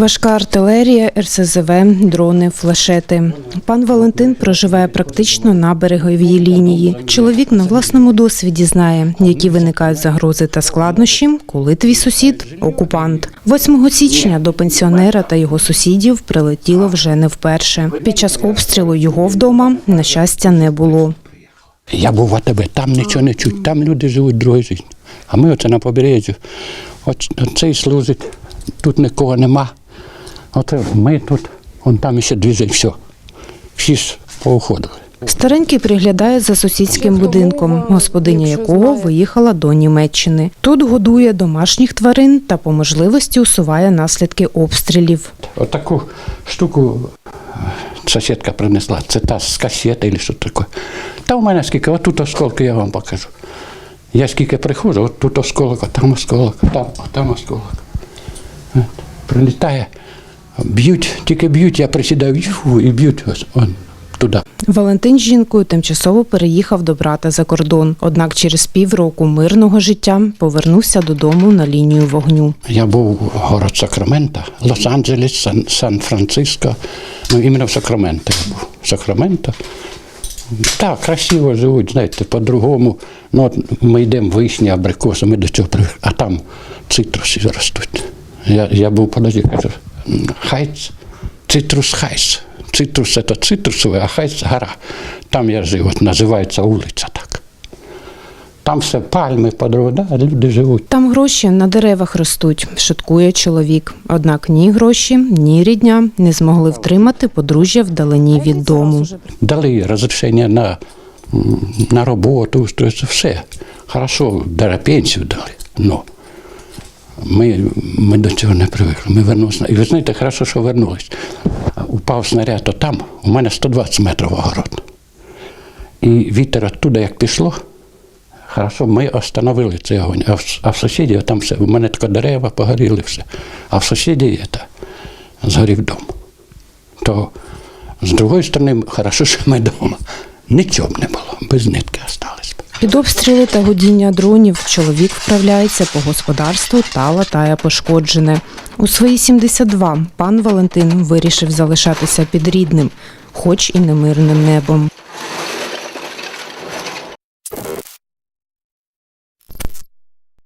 Важка артилерія, РСЗВ, дрони, флешети. Пан Валентин проживає практично на береговій лінії. Чоловік на власному досвіді знає, які виникають загрози та складнощі, коли твій сусід окупант. 8 січня до пенсіонера та його сусідів прилетіло вже не вперше. Під час обстрілу його вдома, на щастя, не було. Я був в АТБ, там нічого не чуть, там люди живуть другою життю. А ми оце на побережжі, от цей служить, тут нікого нема. Оце ми тут, вон там ще дві, все. Всі ж поуходили. Старенький приглядає за сусідським будинком, господиня якого виїхала до Німеччини. Тут годує домашніх тварин та по можливості усуває наслідки обстрілів. Отаку штуку е, сусідка принесла. Це та з касети чи що таке. Та у мене скільки, отут осколки я вам покажу. Я скільки приходжу, от тут осколок, а там осколок, там, а там осколок. Прилітає, б'ють, тільки б'ють, я присідаю і б'ють ось он, туди. Валентин з жінкою тимчасово переїхав до брата за кордон. Однак через півроку мирного життя повернувся додому на лінію вогню. Я був в город Сакраменто, Лос-Анджелес, Сан- Сан-Франциско. Ну, іменно в Сакраменто я був. Сакраменто. Так, красиво живуть, знаєте, по-другому. Ну, от ми йдемо вишні, абрикоси, ми до цього привикли, а там цитруси ростуть. Я, я був подожди, кажу, хайц, цитрус хайц. Цитрус це цитрусовий, а хайц гора. Там я жив, от називається вулиця так. Там все пальми, по да, люди живуть. Там гроші на деревах ростуть, шуткує чоловік. Однак ні гроші, ні рідня не змогли втримати подружжя вдалині від дому. дали розрішення на, на роботу, все. Хорошо, пенсію дали. Но ми, ми до цього не привикли. Ми вернулися. І ви знаєте, хорошо, що вернулись. Упав снаряд, то там, у мене 120 метрів огород. І вітер оттуда, як пішло, хорошо, ми остановили цей огонь. А в, а в сусідів там все, у мене таке дерева погоріли все. А в сусідів це, згорів дом. То з другої сторони, хорошо, що ми вдома. Нічого б не було, без нитки остались. Під обстріли та годіння дронів чоловік вправляється по господарству та латає пошкоджене. У свої 72 пан Валентин вирішив залишатися під рідним, хоч і немирним небом.